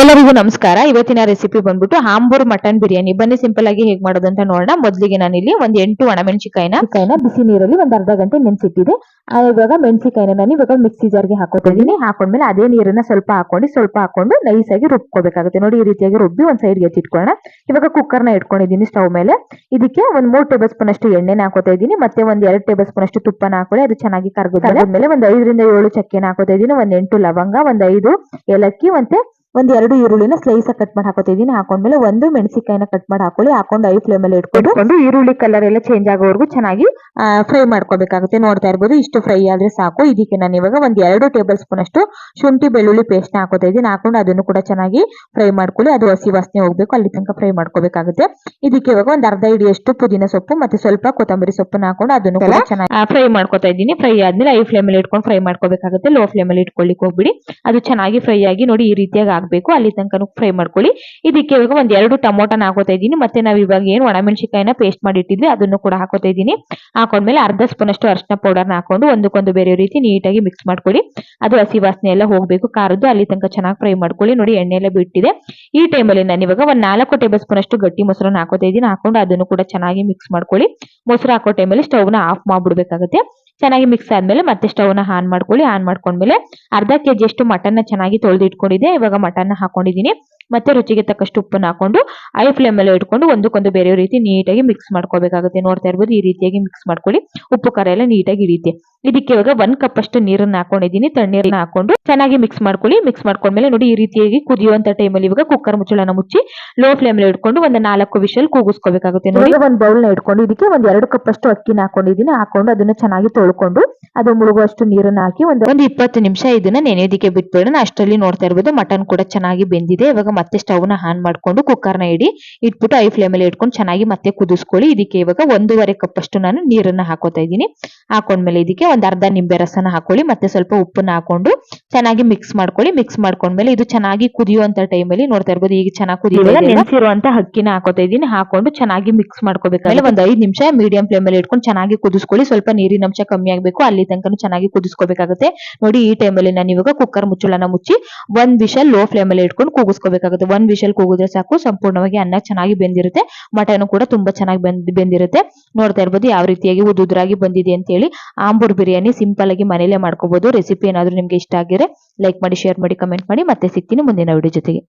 ಎಲ್ಲರಿಗೂ ನಮಸ್ಕಾರ. ಇವತ್ತಿನ ರೆಸಿಪಿ ಬಂದ್ಬಿಟ್ಟು ಹಾಂಬೂರ್ ಮಟನ್ ಬಿರಿಯಾನಿ. ಬನ್ನಿ ಸಿಂಪಲ್ ಆಗಿ ಹೇಗೆ ಮಾಡೋದು ಅಂತ ನೋಡೋಣ. ಮೊದಲಿಗೆ ನಾನಿಲ್ಲಿ ಒಂದ್ ಎಂಟು ಒಣಮೆಣಸಿಕಾಯಿನ ಕಾಯಿನ ಬಿಸಿ ನೀರಲ್ಲಿ ಒಂದ್ ಅರ್ಧ ಗಂಟೆ ನೆನ್ಸಿಟ್ಟಿದೆ. ಆ, ಇವಾಗ ಮೆಣಸಿಕಾಯಿನ ನಾನು ಇವಾಗ ಮಿಕ್ಸಿ ಜಾರ್ಗೆ ಹಾಕೋತಿದ್ದೀನಿ. ಹಾಕೊಂಡ್ಮೇಲೆ ಅದೇ ನೀರನ್ನ ಸ್ವಲ್ಪ ಹಾಕೊಂಡು ಸ್ವಲ್ಪ ಹಾಕೊಂಡು ನೈಸ್ ಆಗಿ ರುಬ್ಕೋಬೇಕಾಗುತ್ತೆ. ನೋಡಿ ಈ ರೀತಿಯಾಗಿ ರುಬ್ಬಿ ಒಂದ್ ಸೈಡ್ಗೆ ಎತ್ತಿಟ್ಕೊಳ್ಳೋಣ. ಇವಾಗ ಕುಕ್ಕರ್ನ ನ ಇಟ್ಕೊಂಡಿದ್ದೀನಿ ಸ್ಟವ್ ಮೇಲೆ. ಇದಕ್ಕೆ ಒಂದ್ ಮೂರ್ ಟೇಬಲ್ ಸ್ಪೂನ್ ಅಷ್ಟು ಎಣ್ಣೆನ ಹಾಕೋತಾ ಇದ್ದೀನಿ. ಮತ್ತೆ ಒಂದ್ ಎರಡು ಟೇಬಲ್ ಸ್ಪೂನ್ ಅಷ್ಟು ತುಪ್ಪನ ಹಾಕೊಳ್ಳಿ. ಅದು ಚೆನ್ನಾಗಿ ಕರ್ಗೋದ್ಮೇಲೆ ಒಂದ್ ಐದರಿಂದ ಏಳು ಚಕ್ಕೆನ ಹಾಕೋತಾ ಇದ್ದೀನಿ. ಒಂದ್ ಎಂಟು ಲವಂಗ ಒಂದ್ ಐದು ಏಲಕ್ಕಿ ಮತ್ತೆ ಒಂದ್ ಎರಡು ಈರುಳ್ಳಿನ ಸ್ಲೈಸ್ ಕಟ್ ಮಾಡಿ ಹಾಕೋತಿದ್ದೀನಿ ಹಾಕೊಂಡ್ಮೇಲೆ ಒಂದು ಮೆಣಸಿಕಾಯಿನ ಕಟ್ ಮಾಡಿ ಹಾಕೊಳ್ಳಿ ಹಾಕೊಂಡು ಐ ಫ್ಲೇಮ್ ಅಲ್ಲಿ ಇಟ್ಕೊಂಡು ಈರುಳ್ಳಿ ಕಲರ್ ಎಲ್ಲ ಚೇಂಜ್ ಆಗೋವರೆಗೂ ಚೆನ್ನಾಗಿ ಫ್ರೈ ಮಾಡ್ಕೋಬೇಕಾಗುತ್ತೆ. ನೋಡ್ತಾ ಇರ್ಬೋದು ಇಷ್ಟು ಫ್ರೈ ಆದ್ರೆ ಸಾಕು. ಇದಕ್ಕೆ ನಾನು ಇವಾಗ ಒಂದ್ ಎರಡು ಟೇಬಲ್ ಸ್ಪೂನ್ ಅಷ್ಟು ಶುಂಠಿ ಬೆಳ್ಳುಳ್ಳಿ ಪೇಸ್ಟ್ನ ಹಾಕೋತಾ ಇದ್ದೀನಿ. ಹಾಕೊಂಡು ಅದನ್ನು ಕೂಡ ಚೆನ್ನಾಗಿ ಫ್ರೈ ಮಾಡ್ಕೊಳ್ಳಿ. ಅದು ಹಸಿ ವಾಸನೆ ಹೋಗ್ಬೇಕು ಅಲ್ಲಿ ತನಕ ಫ್ರೈ ಮಾಡ್ಕೋಬೇಕಾಗುತ್ತೆ. ಇದಕ್ಕೆ ಇವಾಗ ಒಂದ್ ಅರ್ಧ ಹಿಡಿಯಷ್ಟು ಪುದೀನ ಸೊಪ್ಪು ಮತ್ತೆ ಸ್ವಲ್ಪ ಕೊತ್ತಂಬರಿ ಸೊಪ್ಪನ್ನ ಹಾಕೊಂಡು ಅದನ್ನು ಕೂಡ ಚೆನ್ನಾಗಿ ಫ್ರೈ ಮಾಡ್ಕೊತಾ ಇದ್ದೀನಿ. ಫ್ರೈ ಆದ್ಮೇಲೆ ಐ ಫ್ಲೇಮ್ ಅಲ್ಲಿ ಇಟ್ಕೊಂಡು ಫ್ರೈ ಮಾಡ್ಕೋಬೇಕಾಗುತ್ತೆ. ಲೋ ಫ್ಲೇಮ್ ಅಲ್ಲಿ ಇಟ್ಕೊಳ್ಳಿಕ್ ಹೋಗ್ಬಿಡಿ. ಅದು ಚೆನ್ನಾಗಿ ಫ್ರೈ ಆಗಿ ನೋಡಿ ಈ ರೀತಿಯಾಗಿ ಆಗ್ಬೇಕು ಅಲ್ಲಿ ತನಕ ಫ್ರೈ ಮಾಡ್ಕೊಳ್ಳಿ. ಇದಕ್ಕೆ ಇವಾಗ ಒಂದ್ ಎರಡು ಟೊಮೊಟೊನ ಹಾಕೋತಾ ಇದ್ದೀನಿ. ಮತ್ತೆ ನಾವ್ ಇವಾಗ ಏನು ಒಣಮೆಣಸಿಕಾಯಿನ ಪೇಸ್ಟ್ ಮಾಡಿ ಇಟ್ಟಿದ್ವಿ ಅದನ್ನು ಕೂಡ ಹಾಕೋತಾ ಇದ್ದೀನಿ. ಹಾಕೊಂಡ್ಮೇಲೆ ಅರ್ಧ ಸ್ಪೂನ್ ಅಷ್ಟು ಅರಿಶಿನ ಪೌಡರ್ನ ಹಾಕೊಂಡು ಒಂದಕ್ಕೊಂದು ಬೇರೆ ರೀತಿ ನೀಟಾಗಿ ಮಿಕ್ಸ್ ಮಾಡ್ಕೊಳ್ಳಿ. ಅದು ಹಸಿ ವಾಸನೆ ಎಲ್ಲ ಹೋಗ್ಬೇಕು. ಖಾರದ್ದು ಅಲ್ಲಿ ತನಕ ಚೆನ್ನಾಗಿ ಫ್ರೈ ಮಾಡ್ಕೊಳ್ಳಿ. ನೋಡಿ ಎಣ್ಣೆ ಎಲ್ಲ ಬಿಟ್ಟಿದೆ. ಈ ಟೈಮಲ್ಲಿ ನಾನು ಇವಾಗ ಒಂದ್ ನಾಲ್ಕು ಟೇಬಲ್ ಸ್ಪೂನ್ ಅಷ್ಟು ಗಟ್ಟಿ ಮೊಸರನ್ನ ಹಾಕೋತಾ ಇದ್ದೀನಿ. ಹಾಕೊಂಡು ಅದನ್ನು ಕೂಡ ಚೆನ್ನಾಗಿ ಮಿಕ್ಸ್ ಮಾಡ್ಕೊಳ್ಳಿ. ಮೊಸರು ಹಾಕೋ ಟೈಮಲ್ಲಿ ಸ್ಟವ್ನ ಆಫ್ ಮಾಡ್ಬಿಡ್ಬೇಕಾಗುತ್ತೆ. ಚೆನ್ನಾಗಿ ಮಿಕ್ಸ್ ಆದ್ಮೇಲೆ ಮತ್ತೆ ಸ್ಟವ್ನ ಆನ್ ಮಾಡ್ಕೊಳ್ಳಿ. ಆನ್ ಮಾಡ್ಕೊಂಡ್ಮೇಲೆ ಅರ್ಧ ಕೆಜಿ ಅಷ್ಟು ಮಟನ್ ಚೆನ್ನಾಗಿ ತೊಳೆದು ಇಟ್ಕೊಂಡಿದ್ದೆ ಇವಾಗ ಮಟನ್ ಹಾಕೊಂಡಿದ್ದೀನಿ. ಮತ್ತೆ ರುಚಿಗೆ ತಕ್ಕಷ್ಟು ಉಪ್ಪನ್ನ ಹಾಕೊಂಡು ಐ ಫ್ಲೇಮ್ ಅಲ್ಲಿ ಇಟ್ಕೊಂಡು ಒಂದಕ್ಕೊಂದು ಬೇರೆ ರೀತಿ ನೀಟಾಗಿ ಮಿಕ್ಸ್ ಮಾಡ್ಕೋಬೇಕಾಗುತ್ತೆ. ನೋಡ್ತಾ ಇರ್ಬೋದು ಈ ರೀತಿಯಾಗಿ ಮಿಕ್ಸ್ ಮಾಡ್ಕೊಳ್ಳಿ. ಉಪ್ಪು ಖಾರ ಎಲ್ಲ ನೀಟಾಗಿ ಹಿಡಿಯುತ್ತೆ. ಇದಕ್ಕೆ ಇವಾಗ ಒಂದ್ ಕಪ್ ಅಷ್ಟು ನೀರನ್ನ ಹಾಕೊಂಡಿದ್ದೀನಿ. ತಣ್ಣೀರನ್ನ ಹಾಕೊಂಡು ಚೆನ್ನಾಗಿ ಮಿಕ್ಸ್ ಮಾಡ್ಕೊಳ್ಳಿ. ಮಿಕ್ಸ್ ಮಾಡ್ಕೊಂಡ್ಮೇಲೆ ನೋಡಿ ಈ ರೀತಿಯಾಗಿ ಕುದಿಯುವಂತ ಟೈಮಲ್ಲಿ ಇವಾಗ ಕುಕ್ಕರ್ ಮುಚ್ಚಳನ ಮುಚ್ಚಿ ಲೋ ಫ್ಲೇಮ್ ಅಲ್ಲಿ ಇಟ್ಕೊಂಡು ಒಂದು ನಾಲ್ಕು ವಿಷಲ್ ಕೂಗಿಸ್ಕೋಬೇಕಾಗುತ್ತೆ ನೋಡಿ. ಒಂದ್ ಬೌಲ್ನ ಇಟ್ಕೊಂಡು ಇದಕ್ಕೆ ಒಂದ್ ಎರಡು ಕಪ್ ಅಷ್ಟು ಅಕ್ಕಿನ ಹಾಕೊಂಡಿದ್ದೀನಿ. ಹಾಕೊಂಡು ಅದನ್ನ ಚೆನ್ನಾಗಿ ತೊಳ್ಕೊಂಡು ಅದು ಮುಳುಗುವಷ್ಟು ನೀರನ್ನ ಹಾಕಿ ಒಂದು ಒಂದು ಇಪ್ಪತ್ತು ನಿಮಿಷ ಇದನ್ನ ನೆನೆಯೋದಕ್ಕೆ ಬಿಟ್ಬಿಡೋಣ. ಅಷ್ಟರಲ್ಲಿ ನೋಡ್ತಾ ಇರ್ಬೋದು. ಮಟನ್ ಕೂಡ ಚೆನ್ನಾಗಿ ಬೆಂದಿದೆ. ಇವಾಗ ಮತ್ತೆ ಸ್ಟವ್ನ ಆನ್ ಮಾಡ್ಕೊಂಡು ಕುಕ್ಕರ್ನ ಇಡಿ, ಇಟ್ಬಿಟ್ಟು ಐ ಫ್ಲೇಮ್ ಅಲ್ಲಿ ಇಟ್ಕೊಂಡು ಚೆನ್ನಾಗಿ ಮತ್ತೆ ಕುದಿಸ್ಕೊಳ್ಳಿ. ಇದಕ್ಕೆ ಇವಾಗ ಒಂದೂವರೆ ಕಪ್ ಅಷ್ಟು ನಾನು ನೀರನ್ನ ಹಾಕೋತಾ ಇದ್ದೀನಿ. ಹಾಕೊಂಡ್ಮೇಲೆ ಇದಕ್ಕೆ ಒಂದ್ ಅರ್ಧ ನಿಂಬೆ ರಸನ ಹಾಕೊಳ್ಳಿ ಮತ್ತೆ ಸ್ವಲ್ಪ ಉಪ್ಪನ್ನ ಹಾಕೊಂಡು ಚೆನ್ನಾಗಿ ಮಿಕ್ಸ್ ಮಾಡ್ಕೊಳ್ಳಿ. ಮಿಕ್ಸ್ ಮಾಡ್ಕೊಂಡ್ಮೇಲೆ ಇದು ಚೆನ್ನಾಗಿ ಕುದಿಯುವಂತ ಟೈಮಲ್ಲಿ ನೋಡ್ತಾ ಇರ್ಬೋದು. ಈಗ ಚೆನ್ನಾಗಿ ಕುದಿಯುವಾಗ ನೆನೆಸಿರುವಂತ ಹಕ್ಕಿನ ಹಾಕೋತಾ ಇದ್ದೀನಿ. ಹಾಕೊಂಡು ಚೆನ್ನಾಗಿ ಮಿಕ್ಸ್ ಮಾಡ್ಕೋಬೇಕಾದ್ರೆ ಒಂದ್ ಐದು ನಿಮಿಷ ಮೀಡಿಯಂ ಫ್ಲೇಮ್ ಅಲ್ಲಿ ಇಟ್ಕೊಂಡು ಚೆನ್ನಾಗಿ ಕುದಿಸ್ಕೊಳ್ಳಿ. ಸ್ವಲ್ಪ ನೀರಿನ ಅಂಶ ಕಮ್ಮಿ ಆಗ್ಬೇಕು. ಅಲ್ಲಿ ತನಕ ಚೆನ್ನಾಗಿ ಕುದಿಸ್ಕೋಬೇಕಾಗುತ್ತೆ. ನೋಡಿ ಈ ಟೈಮಲ್ಲಿ ನಾನು ಇವಾಗ ಕುಕ್ಕರ್ ಮುಚ್ಚಳನ ಮುಚ್ಚಿ ಒಂದ್ ವಿಷಲ್ ಲೋ ಫ್ಲೇಮ್ ಅಲ್ಲಿ ಇಟ್ಕೊಂಡು ಕೂಗಿಸ್ಕೋಬೇಕಾಗುತ್ತೆ. ಒಂದ್ ವಿಷಲ್ ಕೂಗಿದ್ರೆ ಸಾಕು ಸಂಪೂರ್ಣವಾಗಿ ಅನ್ನ ಚೆನ್ನಾಗಿ ಬೆಂದಿರುತ್ತೆ. ಮಟನ್ ಕೂಡ ತುಂಬಾ ಚೆನ್ನಾಗಿ ಬೆಂದ್ ಬೆಂದಿರುತ್ತೆ. ನೋಡ್ತಾ ಇರ್ಬೋದು ಯಾವ ರೀತಿಯಾಗಿ ಉದುದ್ರಾಗಿ ಬಂದಿದೆ ಅಂತ ಹೇಳಿ ಆಂಬೂರ್ ಬಿರಿಯಾನಿ ಸಿಂಪಲ್ ಆಗಿ ಮನೇಲೆ ಮಾಡ್ಕೋಬಹುದು ರೆಸಿಪಿ ಏನಾದ್ರು ನಿಮ್ಗೆ ಇಷ್ಟ ಆಗಿದ್ರೆ ಲೈಕ್ ಮಾಡಿ ಶೇರ್ ಮಾಡಿ ಕಮೆಂಟ್ ಮಾಡಿ. ಮತ್ತೆ ಸಿಗ್ತೀನಿ ಮುಂದಿನ ವಿಡಿಯೋ ಜೊತೆಗೆ.